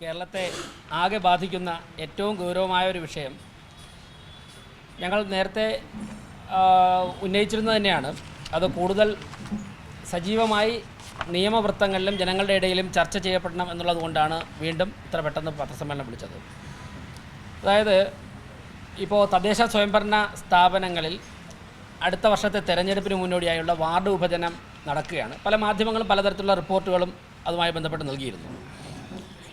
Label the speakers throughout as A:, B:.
A: കേരളത്തെ ആകെ ബാധിക്കുന്ന ഏറ്റവും ഗൗരവമായ ഒരു വിഷയം ഞങ്ങൾ നേരത്തെ ഉന്നയിച്ചിരുന്നത് തന്നെയാണ് അത് കൂടുതൽ സജീവമായി നിയമവൃത്തങ്ങളിലും ജനങ്ങളുടെ ഇടയിലും ചർച്ച ചെയ്യപ്പെടണം എന്നുള്ളത് വീണ്ടും ഇത്ര പെട്ടെന്ന് പത്രസമ്മേളനം വിളിച്ചത് അതായത് ഇപ്പോൾ തദ്ദേശ സ്വയംഭരണ സ്ഥാപനങ്ങളിൽ അടുത്ത വർഷത്തെ തെരഞ്ഞെടുപ്പിന് മുന്നോടിയായുള്ള വാർഡ് വിഭജനം നടക്കുകയാണ് പല മാധ്യമങ്ങളും പലതരത്തിലുള്ള റിപ്പോർട്ടുകളും അതുമായി ബന്ധപ്പെട്ട് നൽകിയിരുന്നു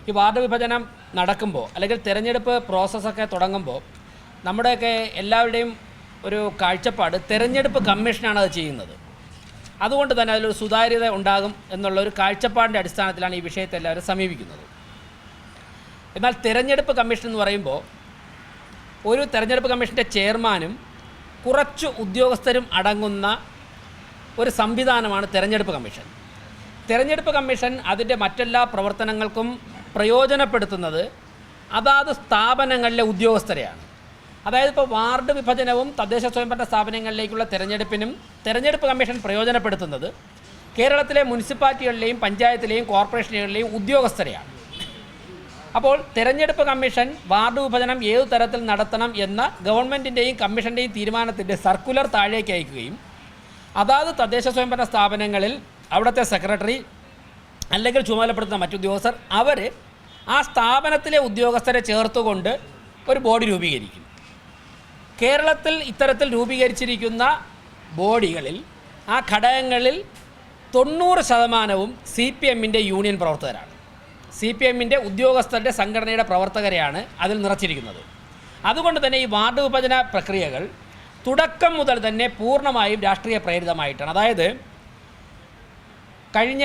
A: ഈ വാർഡ് വിഭജനം നടക്കുമ്പോൾ അല്ലെങ്കിൽ തിരഞ്ഞെടുപ്പ് പ്രോസസ്സൊക്കെ തുടങ്ങുമ്പോൾ നമ്മുടെയൊക്കെ എല്ലാവരുടെയും ഒരു കാഴ്ചപ്പാട് തിരഞ്ഞെടുപ്പ് കമ്മീഷനാണ് അത് ചെയ്യുന്നത് അതുകൊണ്ട് തന്നെ അതിലൊരു സുതാര്യത ഉണ്ടാകും എന്നുള്ള ഒരു കാഴ്ചപ്പാടിൻ്റെ അടിസ്ഥാനത്തിലാണ് ഈ വിഷയത്തെ എല്ലാവരും സമീപിക്കുന്നത് എന്നാൽ തിരഞ്ഞെടുപ്പ് കമ്മീഷൻ എന്ന് പറയുമ്പോൾ ഒരു തിരഞ്ഞെടുപ്പ് കമ്മീഷൻ്റെ ചെയർമാനും കുറച്ച് ഉദ്യോഗസ്ഥരും അടങ്ങുന്ന ഒരു സംവിധാനമാണ് തിരഞ്ഞെടുപ്പ് കമ്മീഷൻ തിരഞ്ഞെടുപ്പ് കമ്മീഷൻ അതിൻ്റെ മറ്റെല്ലാ പ്രവർത്തനങ്ങൾക്കും പ്രയോജനപ്പെടുത്തുന്നത് അതാത് സ്ഥാപനങ്ങളിലെ ഉദ്യോഗസ്ഥരെയാണ് അതായത് ഇപ്പോൾ വാർഡ് വിഭജനവും തദ്ദേശ സ്വയംഭരണ സ്ഥാപനങ്ങളിലേക്കുള്ള തെരഞ്ഞെടുപ്പിനും തെരഞ്ഞെടുപ്പ് കമ്മീഷൻ പ്രയോജനപ്പെടുത്തുന്നത് കേരളത്തിലെ മുനിസിപ്പാലിറ്റികളിലെയും പഞ്ചായത്തിലെയും കോർപ്പറേഷനുകളിലെയും ഉദ്യോഗസ്ഥരെയാണ് അപ്പോൾ തെരഞ്ഞെടുപ്പ് കമ്മീഷൻ വാർഡ് വിഭജനം ഏതു തരത്തിൽ നടത്തണം എന്ന ഗവൺമെൻറ്റിൻ്റെയും കമ്മീഷൻ്റെയും തീരുമാനത്തിൻ്റെ സർക്കുലർ താഴേക്ക് അയക്കുകയും അതാത് തദ്ദേശ സ്വയംഭരണ സ്ഥാപനങ്ങളിൽ അവിടുത്തെ സെക്രട്ടറി അല്ലെങ്കിൽ ചുമതലപ്പെടുത്തുന്ന മറ്റുദ്യോഗസ്ഥർ അവർ ആ സ്ഥാപനത്തിലെ ഉദ്യോഗസ്ഥരെ ചേർത്തുകൊണ്ട് ഒരു ബോഡി രൂപീകരിക്കും കേരളത്തിൽ ഇത്തരത്തിൽ രൂപീകരിച്ചിരിക്കുന്ന ബോഡികളിൽ ആ ഘടകങ്ങളിൽ തൊണ്ണൂറ് ശതമാനവും സി പി എമ്മിൻ്റെ യൂണിയൻ പ്രവർത്തകരാണ് സി പി എമ്മിൻ്റെ ഉദ്യോഗസ്ഥരുടെ സംഘടനയുടെ പ്രവർത്തകരെയാണ് അതിൽ നിറച്ചിരിക്കുന്നത് അതുകൊണ്ട് തന്നെ ഈ വാർഡ് വിഭജന പ്രക്രിയകൾ തുടക്കം മുതൽ തന്നെ പൂർണ്ണമായും രാഷ്ട്രീയ പ്രേരിതമായിട്ടാണ് അതായത് കഴിഞ്ഞ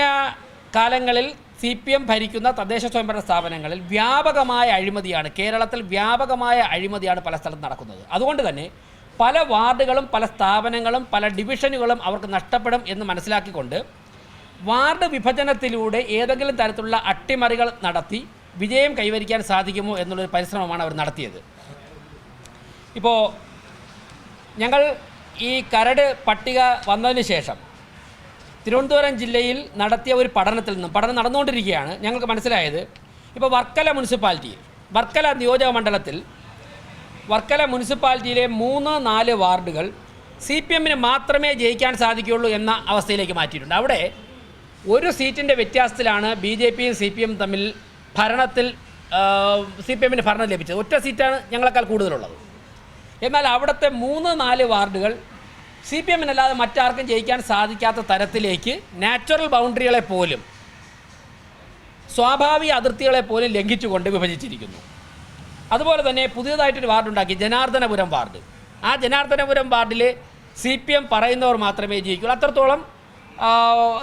A: കാലങ്ങളിൽ സി പി എം ഭരിക്കുന്ന തദ്ദേശ സ്വയംഭരണ സ്ഥാപനങ്ങളിൽ വ്യാപകമായ അഴിമതിയാണ് കേരളത്തിൽ വ്യാപകമായ അഴിമതിയാണ് പല സ്ഥലത്തും നടക്കുന്നത് അതുകൊണ്ട് തന്നെ പല വാർഡുകളും പല സ്ഥാപനങ്ങളും പല ഡിവിഷനുകളും അവർക്ക് നഷ്ടപ്പെടും എന്ന് മനസ്സിലാക്കിക്കൊണ്ട് വാർഡ് വിഭജനത്തിലൂടെ ഏതെങ്കിലും തരത്തിലുള്ള അട്ടിമറികൾ നടത്തി വിജയം കൈവരിക്കാൻ സാധിക്കുമോ എന്നുള്ളൊരു പരിശ്രമമാണ് അവർ നടത്തിയത് ഇപ്പോൾ ഞങ്ങൾ ഈ കരട് പട്ടിക വന്നതിന് ശേഷം തിരുവനന്തപുരം ജില്ലയിൽ നടത്തിയ ഒരു പഠനത്തിൽ നിന്നും പഠനം നടന്നുകൊണ്ടിരിക്കുകയാണ് ഞങ്ങൾക്ക് മനസ്സിലായത് ഇപ്പോൾ വർക്കല മുനിസിപ്പാലിറ്റി വർക്കല നിയോജക മണ്ഡലത്തിൽ വർക്കല മുനിസിപ്പാലിറ്റിയിലെ മൂന്ന് നാല് വാർഡുകൾ സി പി എമ്മിന് മാത്രമേ ജയിക്കാൻ സാധിക്കുകയുള്ളൂ എന്ന അവസ്ഥയിലേക്ക് മാറ്റിയിട്ടുണ്ട് അവിടെ ഒരു സീറ്റിൻ്റെ വ്യത്യാസത്തിലാണ് ബി ജെ പിയും സി പി എം തമ്മിൽ ഭരണത്തിൽ സി പി എമ്മിന് ഭരണം ലഭിച്ചത് ഒറ്റ സീറ്റാണ് ഞങ്ങളെക്കാൾ കൂടുതലുള്ളത് എന്നാൽ അവിടുത്തെ മൂന്ന് നാല് വാർഡുകൾ സി പി അല്ലാതെ മറ്റാർക്കും ജയിക്കാൻ സാധിക്കാത്ത തരത്തിലേക്ക് നാച്ചുറൽ ബൗണ്ടറികളെ പോലും സ്വാഭാവിക അതിർത്തികളെ പോലും ലംഘിച്ചുകൊണ്ട് വിഭജിച്ചിരിക്കുന്നു അതുപോലെ തന്നെ പുതിയതായിട്ടൊരു ഉണ്ടാക്കി ജനാർദ്ദനപുരം വാർഡ് ആ ജനാർദ്ദനപുരം വാർഡിൽ സി പി എം പറയുന്നവർ മാത്രമേ ജയിക്കുള്ളൂ അത്രത്തോളം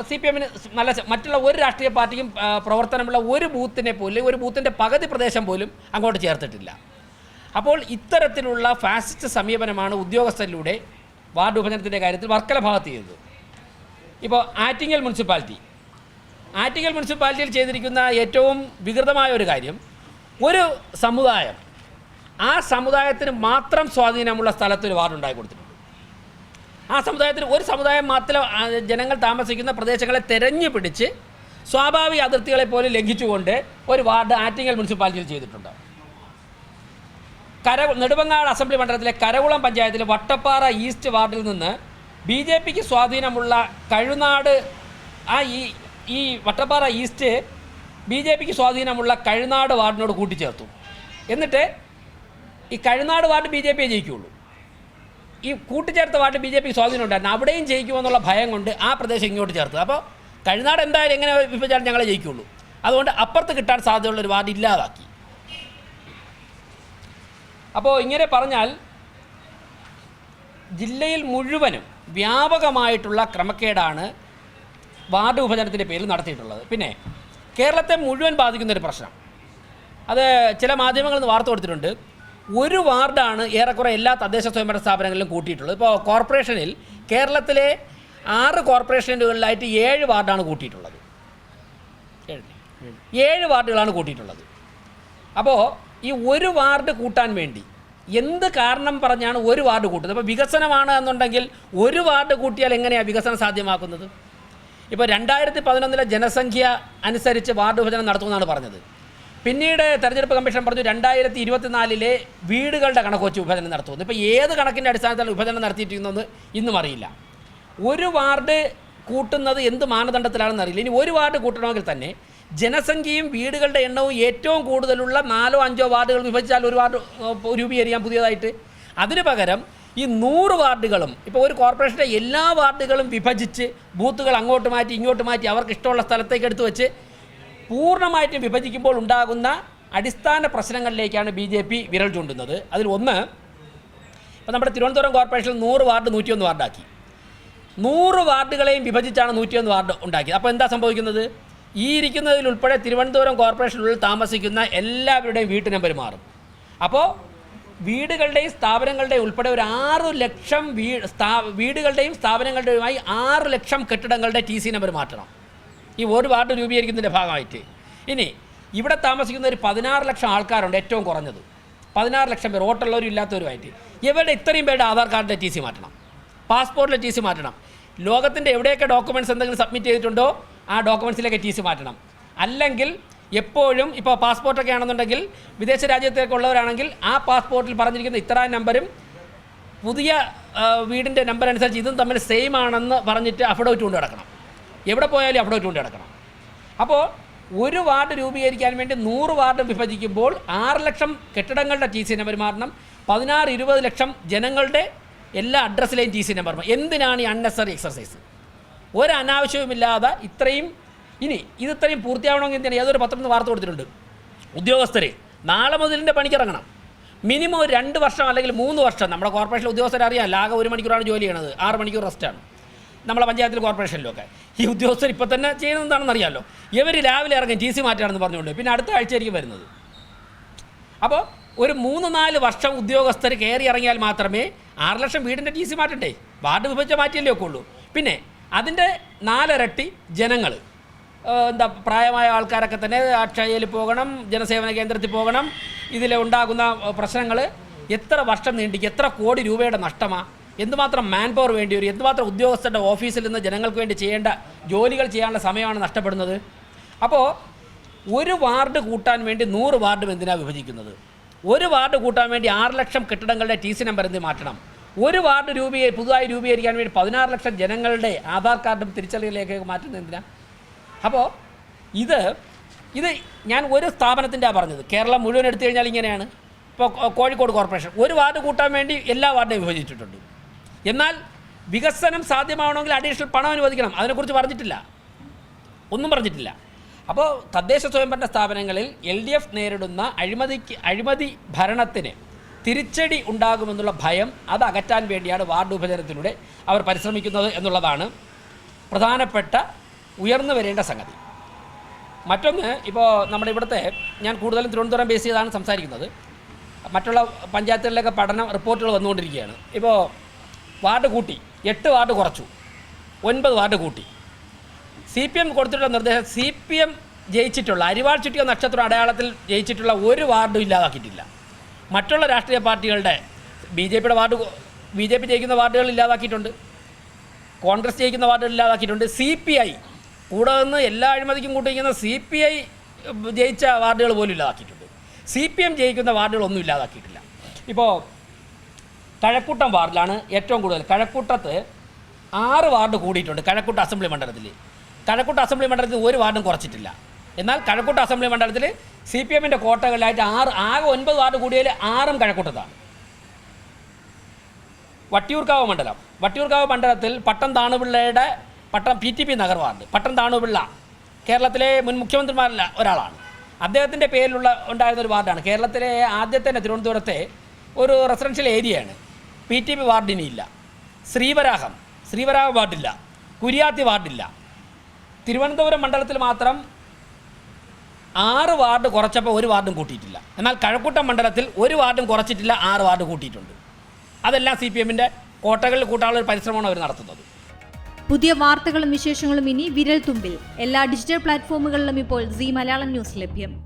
A: സി പി എമ്മിന് നല്ല മറ്റുള്ള ഒരു രാഷ്ട്രീയ പാർട്ടിക്കും പ്രവർത്തനമുള്ള ഒരു ബൂത്തിനെ പോലും ഒരു ബൂത്തിൻ്റെ പകുതി പ്രദേശം പോലും അങ്ങോട്ട് ചേർത്തിട്ടില്ല അപ്പോൾ ഇത്തരത്തിലുള്ള ഫാസിസ്റ്റ് സമീപനമാണ് ഉദ്യോഗസ്ഥരിലൂടെ വാർഡ് വിഭജനത്തിൻ്റെ കാര്യത്തിൽ വർക്കല ഭാഗത്ത് ചെയ്തത് ഇപ്പോൾ ആറ്റിങ്ങൽ മുനിസിപ്പാലിറ്റി ആറ്റിങ്ങൽ മുനിസിപ്പാലിറ്റിയിൽ ചെയ്തിരിക്കുന്ന ഏറ്റവും വികൃതമായ ഒരു കാര്യം ഒരു സമുദായം ആ സമുദായത്തിന് മാത്രം സ്വാധീനമുള്ള സ്ഥലത്തൊരു ഒരു വാർഡ് ഉണ്ടാക്കി കൊടുത്തിട്ടുണ്ട് ആ സമുദായത്തിന് ഒരു സമുദായം മാത്രം ജനങ്ങൾ താമസിക്കുന്ന പ്രദേശങ്ങളെ തെരഞ്ഞു പിടിച്ച് സ്വാഭാവിക അതിർത്തികളെ പോലും ലംഘിച്ചുകൊണ്ട് ഒരു വാർഡ് ആറ്റിങ്ങൽ മുനിസിപ്പാലിറ്റിയിൽ ചെയ്തിട്ടുണ്ട് കര നെടുമങ്ങാട് അസംബ്ലി മണ്ഡലത്തിലെ കരകുളം പഞ്ചായത്തിലെ വട്ടപ്പാറ ഈസ്റ്റ് വാർഡിൽ നിന്ന് ബി ജെ പിക്ക് സ്വാധീനമുള്ള കഴുനാട് ആ ഈ ഈ വട്ടപ്പാറ ഈസ്റ്റ് ബി ജെ പിക്ക് സ്വാധീനമുള്ള കഴുനാട് വാർഡിനോട് കൂട്ടിച്ചേർത്തു എന്നിട്ട് ഈ കഴുനാട് വാർഡ് ബി ജെ പിയെ ജയിക്കുകയുള്ളൂ ഈ കൂട്ടിച്ചേർത്ത വാർഡ് ബി ജെ പിക്ക് സ്വാധീനം ഉണ്ടായിരുന്നു അവിടെയും ജയിക്കുമെന്നുള്ള ഭയം കൊണ്ട് ആ പ്രദേശം ഇങ്ങോട്ട് ചേർത്തത് അപ്പോൾ കഴുനാട് എന്തായാലും എങ്ങനെ വിഭജിച്ചാലും ഞങ്ങളെ ജയിക്കുകയുള്ളൂ അതുകൊണ്ട് അപ്പുറത്ത് കിട്ടാൻ സാധ്യതയുള്ള ഒരു വാർഡ് ഇല്ലാതാക്കി അപ്പോൾ ഇങ്ങനെ പറഞ്ഞാൽ ജില്ലയിൽ മുഴുവനും വ്യാപകമായിട്ടുള്ള ക്രമക്കേടാണ് വാർഡ് വിഭജനത്തിൻ്റെ പേരിൽ നടത്തിയിട്ടുള്ളത് പിന്നെ കേരളത്തെ മുഴുവൻ ബാധിക്കുന്നൊരു പ്രശ്നം അത് ചില മാധ്യമങ്ങളിൽ നിന്ന് വാർത്ത കൊടുത്തിട്ടുണ്ട് ഒരു വാർഡാണ് ഏറെക്കുറെ എല്ലാ തദ്ദേശ സ്വയംഭരണ സ്ഥാപനങ്ങളിലും കൂട്ടിയിട്ടുള്ളത് ഇപ്പോൾ കോർപ്പറേഷനിൽ കേരളത്തിലെ ആറ് കോർപ്പറേഷനുകളിലായിട്ട് ഏഴ് വാർഡാണ് കൂട്ടിയിട്ടുള്ളത് ഏഴ് വാർഡുകളാണ് കൂട്ടിയിട്ടുള്ളത് അപ്പോൾ ഈ ഒരു വാർഡ് കൂട്ടാൻ വേണ്ടി എന്ത് കാരണം പറഞ്ഞാണ് ഒരു വാർഡ് കൂട്ടുന്നത് അപ്പോൾ വികസനമാണ് എന്നുണ്ടെങ്കിൽ ഒരു വാർഡ് കൂട്ടിയാൽ എങ്ങനെയാണ് വികസനം സാധ്യമാക്കുന്നത് ഇപ്പോൾ രണ്ടായിരത്തി പതിനൊന്നിലെ ജനസംഖ്യ അനുസരിച്ച് വാർഡ് വിഭജനം നടത്തുമെന്നാണ് പറഞ്ഞത് പിന്നീട് തെരഞ്ഞെടുപ്പ് കമ്മീഷൻ പറഞ്ഞു രണ്ടായിരത്തി ഇരുപത്തിനാലിലെ വീടുകളുടെ കണക്ക് വെച്ച് വിഭജനം നടത്തുന്നു ഇപ്പോൾ ഏത് കണക്കിൻ്റെ അടിസ്ഥാനത്തിലാണ് വിഭജനം നടത്തിയിരിക്കുന്നതെന്ന് ഇന്നും അറിയില്ല ഒരു വാർഡ് കൂട്ടുന്നത് എന്ത് മാനദണ്ഡത്തിലാണെന്ന് അറിയില്ല ഇനി ഒരു വാർഡ് കൂട്ടണമെങ്കിൽ തന്നെ ജനസംഖ്യയും വീടുകളുടെ എണ്ണവും ഏറ്റവും കൂടുതലുള്ള നാലോ അഞ്ചോ വാർഡുകൾ വിഭജിച്ചാൽ ഒരു വാർഡ് രൂപീകരിക്കാം പുതിയതായിട്ട് അതിനു പകരം ഈ നൂറ് വാർഡുകളും ഇപ്പോൾ ഒരു കോർപ്പറേഷൻ്റെ എല്ലാ വാർഡുകളും വിഭജിച്ച് ബൂത്തുകൾ അങ്ങോട്ട് മാറ്റി ഇങ്ങോട്ട് മാറ്റി അവർക്ക് ഇഷ്ടമുള്ള സ്ഥലത്തേക്ക് എടുത്തു വെച്ച് പൂർണ്ണമായിട്ടും വിഭജിക്കുമ്പോൾ ഉണ്ടാകുന്ന അടിസ്ഥാന പ്രശ്നങ്ങളിലേക്കാണ് ബി ജെ പി വിരൽ ചൂണ്ടുന്നത് അതിൽ ഒന്ന് ഇപ്പോൾ നമ്മുടെ തിരുവനന്തപുരം കോർപ്പറേഷനിൽ നൂറ് വാർഡ് നൂറ്റിയൊന്ന് വാർഡാക്കി നൂറ് വാർഡുകളെയും വിഭജിച്ചാണ് നൂറ്റിയൊന്ന് വാർഡ് ഉണ്ടാക്കിയത് അപ്പോൾ എന്താ സംഭവിക്കുന്നത് ഈ ഇരിക്കുന്നതിൽ ഉൾപ്പെടെ തിരുവനന്തപുരം കോർപ്പറേഷനുള്ളിൽ താമസിക്കുന്ന എല്ലാവരുടെയും വീട്ടു നമ്പർ മാറും അപ്പോൾ വീടുകളുടെയും സ്ഥാപനങ്ങളുടെയും ഉൾപ്പെടെ ഒരു ആറ് ലക്ഷം വീ സ്ഥാ വീടുകളുടെയും സ്ഥാപനങ്ങളുടെയുമായി ആറ് ലക്ഷം കെട്ടിടങ്ങളുടെ ടി സി നമ്പർ മാറ്റണം ഈ ഒരു വാർഡ് രൂപീകരിക്കുന്നതിൻ്റെ ഭാഗമായിട്ട് ഇനി ഇവിടെ താമസിക്കുന്ന ഒരു പതിനാറ് ലക്ഷം ആൾക്കാരുണ്ട് ഏറ്റവും കുറഞ്ഞത് പതിനാറ് ലക്ഷം പേർ ഓട്ടുള്ളവരും ഇല്ലാത്തവരുമായിട്ട് ഇവരുടെ ഇത്രയും പേരുടെ ആധാർ കാർഡിൻ്റെ ടി സി മാറ്റണം പാസ്പോർട്ടിലെ ടി സി മാറ്റണം ലോകത്തിൻ്റെ എവിടെയൊക്കെ ഡോക്യുമെൻറ്റ്സ് എന്തെങ്കിലും സബ്മിറ്റ് ചെയ്തിട്ടുണ്ടോ ആ ഡോക്യുമെൻസിലേക്ക് ടി സി മാറ്റണം അല്ലെങ്കിൽ എപ്പോഴും ഇപ്പോൾ പാസ്പോർട്ടൊക്കെ ആണെന്നുണ്ടെങ്കിൽ വിദേശ രാജ്യത്തേക്കുള്ളവരാണെങ്കിൽ ആ പാസ്പോർട്ടിൽ പറഞ്ഞിരിക്കുന്ന ഇത്ര നമ്പരും പുതിയ വീടിൻ്റെ നമ്പർ അനുസരിച്ച് ഇതും തമ്മിൽ സെയിം ആണെന്ന് പറഞ്ഞിട്ട് അഫിഡവിറ്റ് കൊണ്ട് കിടക്കണം എവിടെ പോയാലും അഫിഡവിറ്റ് കൊണ്ട് കിടക്കണം അപ്പോൾ ഒരു വാർഡ് രൂപീകരിക്കാൻ വേണ്ടി നൂറ് വാർഡ് വിഭജിക്കുമ്പോൾ ആറ് ലക്ഷം കെട്ടിടങ്ങളുടെ ടി സി നമ്പർ മാറണം പതിനാറ് ഇരുപത് ലക്ഷം ജനങ്ങളുടെ എല്ലാ അഡ്രസ്സിലെയും ടി സി നമ്പർ എന്തിനാണ് ഈ അൺനെസറി എക്സർസൈസ് ഒരനാവശ്യവുമില്ലാതെ ഇത്രയും ഇനി ഇതിത്രയും പൂർത്തിയാവണമെങ്കിൽ തന്നെ ഏതൊരു പത്രത്തിന് വാർത്ത കൊടുത്തിട്ടുണ്ട് ഉദ്യോഗസ്ഥരെ നാളെ മുതലിൻ്റെ പണിക്കിറങ്ങണം മിനിമം ഒരു രണ്ട് വർഷം അല്ലെങ്കിൽ മൂന്ന് വർഷം നമ്മുടെ കോർപ്പറേഷനിലെ ഉദ്യോഗസ്ഥരെ അറിയാം ലാഗ ഒരു മണിക്കൂറാണ് ജോലി ചെയ്യണത് ആറ് മണിക്കൂർ റെസ്റ്റാണ് നമ്മളെ പഞ്ചായത്തിൽ കോർപ്പറേഷനിലൊക്കെ ഈ ഉദ്യോഗസ്ഥർ ഇപ്പോൾ തന്നെ ചെയ്യുന്നതാണെന്ന് അറിയാമല്ലോ ഇവർ രാവിലെ ഇറങ്ങും ടി സി മാറ്റാണെന്ന് പറഞ്ഞുകൊണ്ട് പിന്നെ അടുത്ത ആഴ്ചയായിരിക്കും വരുന്നത് അപ്പോൾ ഒരു മൂന്ന് നാല് വർഷം ഉദ്യോഗസ്ഥർ കയറി ഇറങ്ങിയാൽ മാത്രമേ ആറ് ലക്ഷം വീടിൻ്റെ ടി സി മാറ്റണ്ടേ വാർഡ് വിഭജിച്ച മാറ്റിയല്ലേ ഒക്കെ ഉള്ളൂ പിന്നെ അതിൻ്റെ നാലരട്ടി ജനങ്ങൾ എന്താ പ്രായമായ ആൾക്കാരൊക്കെ തന്നെ അക്ഷയയിൽ പോകണം ജനസേവന കേന്ദ്രത്തിൽ പോകണം ഇതിൽ ഉണ്ടാകുന്ന പ്രശ്നങ്ങൾ എത്ര വർഷം നീണ്ടി എത്ര കോടി രൂപയുടെ നഷ്ടമാണ് എന്തുമാത്രം മാൻ പവർ വേണ്ടി വരും എന്തുമാത്രം ഉദ്യോഗസ്ഥരുടെ ഓഫീസിൽ നിന്ന് ജനങ്ങൾക്ക് വേണ്ടി ചെയ്യേണ്ട ജോലികൾ ചെയ്യാനുള്ള സമയമാണ് നഷ്ടപ്പെടുന്നത് അപ്പോൾ ഒരു വാർഡ് കൂട്ടാൻ വേണ്ടി നൂറ് വാർഡും എന്തിനാണ് വിഭജിക്കുന്നത് ഒരു വാർഡ് കൂട്ടാൻ വേണ്ടി ആറ് ലക്ഷം കെട്ടിടങ്ങളുടെ ടി സി നമ്പർ എന്ത് മാറ്റണം ഒരു വാർഡ് രൂപീകരി പുതുതായി രൂപീകരിക്കാൻ വേണ്ടി പതിനാറ് ലക്ഷം ജനങ്ങളുടെ ആധാർ കാർഡും തിരിച്ചറിയലിലേക്ക് മാറ്റുന്നത് എന്തിനാണ് അപ്പോൾ ഇത് ഇത് ഞാൻ ഒരു സ്ഥാപനത്തിൻ്റെ പറഞ്ഞത് കേരളം മുഴുവൻ എടുത്തു കഴിഞ്ഞാൽ ഇങ്ങനെയാണ് ഇപ്പോൾ കോഴിക്കോട് കോർപ്പറേഷൻ ഒരു വാർഡ് കൂട്ടാൻ വേണ്ടി എല്ലാ വാർഡിനെയും വിഭജിച്ചിട്ടുണ്ട് എന്നാൽ വികസനം സാധ്യമാവണമെങ്കിൽ അഡീഷണൽ പണം അനുവദിക്കണം അതിനെക്കുറിച്ച് പറഞ്ഞിട്ടില്ല ഒന്നും പറഞ്ഞിട്ടില്ല അപ്പോൾ തദ്ദേശ സ്വയംഭരണ സ്ഥാപനങ്ങളിൽ എൽ ഡി എഫ് നേരിടുന്ന അഴിമതിക്ക് അഴിമതി ഭരണത്തിന് തിരിച്ചടി ഉണ്ടാകുമെന്നുള്ള ഭയം അത് അകറ്റാൻ വേണ്ടിയാണ് വാർഡ് ഉപചാരത്തിലൂടെ അവർ പരിശ്രമിക്കുന്നത് എന്നുള്ളതാണ് പ്രധാനപ്പെട്ട ഉയർന്നു വരേണ്ട സംഗതി മറ്റൊന്ന് ഇപ്പോൾ നമ്മുടെ ഇവിടുത്തെ ഞാൻ കൂടുതലും തിരുവനന്തപുരം ബേസ് ചെയ്താണ് സംസാരിക്കുന്നത് മറ്റുള്ള പഞ്ചായത്തുകളിലൊക്കെ പഠനം റിപ്പോർട്ടുകൾ വന്നുകൊണ്ടിരിക്കുകയാണ് ഇപ്പോൾ വാർഡ് കൂട്ടി എട്ട് വാർഡ് കുറച്ചു ഒൻപത് വാർഡ് കൂട്ടി സി പി എം കൊടുത്തിട്ടുള്ള നിർദ്ദേശം സി പി എം ജയിച്ചിട്ടുള്ള അരിവാൾ ചുറ്റിയ നക്ഷത്ര അടയാളത്തിൽ ജയിച്ചിട്ടുള്ള ഒരു വാർഡും ഇല്ലാതാക്കിയിട്ടില്ല മറ്റുള്ള രാഷ്ട്രീയ പാർട്ടികളുടെ ബി ജെ പിയുടെ വാർഡ് ബി ജെ പി ജയിക്കുന്ന വാർഡുകൾ ഇല്ലാതാക്കിയിട്ടുണ്ട് കോൺഗ്രസ് ജയിക്കുന്ന വാർഡുകൾ ഇല്ലാതാക്കിയിട്ടുണ്ട് സി പി ഐ കൂടെ നിന്ന് എല്ലാ അഴിമതിക്കും കൂട്ടിയിരിക്കുന്ന സി പി ഐ ജയിച്ച വാർഡുകൾ പോലും ഇല്ലാതാക്കിയിട്ടുണ്ട് സി പി എം ജയിക്കുന്ന വാർഡുകളൊന്നും ഇല്ലാതാക്കിയിട്ടില്ല ഇപ്പോൾ കഴക്കൂട്ടം വാർഡിലാണ് ഏറ്റവും കൂടുതൽ കഴക്കൂട്ടത്ത് ആറ് വാർഡ് കൂടിയിട്ടുണ്ട് കഴക്കൂട്ട അസംബ്ലി മണ്ഡലത്തിൽ കഴക്കൂട്ട അസംബ്ലി മണ്ഡലത്തിൽ ഒരു വാർഡും കുറച്ചിട്ടില്ല എന്നാൽ കഴക്കൂട്ട അസംബ്ലി മണ്ഡലത്തിൽ സി പി എമ്മിൻ്റെ കോട്ടകളിലായിട്ട് ആറ് ആകെ ഒൻപത് വാർഡ് കൂടിയതിൽ ആറും കഴക്കൂട്ടത്താണ് വട്ടിയൂർക്കാവ് മണ്ഡലം വട്ടിയൂർക്കാവ് മണ്ഡലത്തിൽ പട്ടം താണുപിള്ളയുടെ Pattom P T P Nagar ward Pattom Thanupillai കേരളത്തിലെ മുൻ മുഖ്യമന്ത്രിമാരിൽ ഒരാളാണ് അദ്ദേഹത്തിൻ്റെ പേരിലുള്ള ഉണ്ടായിരുന്ന ഒരു വാർഡാണ് കേരളത്തിലെ ആദ്യത്തെ തന്നെ തിരുവനന്തപുരത്തെ ഒരു റെസിഡൻഷ്യൽ ഏരിയയാണ് പി ടി പി വാർഡിനില്ല ശ്രീവരാഹം ശ്രീവരാഹ വാർഡില്ല കുര്യാത്തി വാർഡില്ല തിരുവനന്തപുരം മണ്ഡലത്തിൽ മാത്രം ആറ് വാർഡ് കുറച്ചപ്പോൾ ഒരു വാർഡും കൂട്ടിയിട്ടില്ല എന്നാൽ കഴക്കൂട്ടം മണ്ഡലത്തിൽ ഒരു വാർഡും കുറച്ചിട്ടില്ല ആറ് വാർഡ് കൂട്ടിയിട്ടുണ്ട് അതെല്ലാം സി പി എമ്മിൻ്റെ കോട്ടകളിൽ കൂട്ടാനുള്ള ഒരു പരിശ്രമമാണ് അവർ നടത്തുന്നത്
B: പുതിയ വാർത്തകളും വിശേഷങ്ങളും ഇനി വിരൽ തുമ്പിൽ എല്ലാ ഡിജിറ്റൽ പ്ലാറ്റ്ഫോമുകളിലും ഇപ്പോൾ സി മലയാളം ന്യൂസ് ലഭ്യം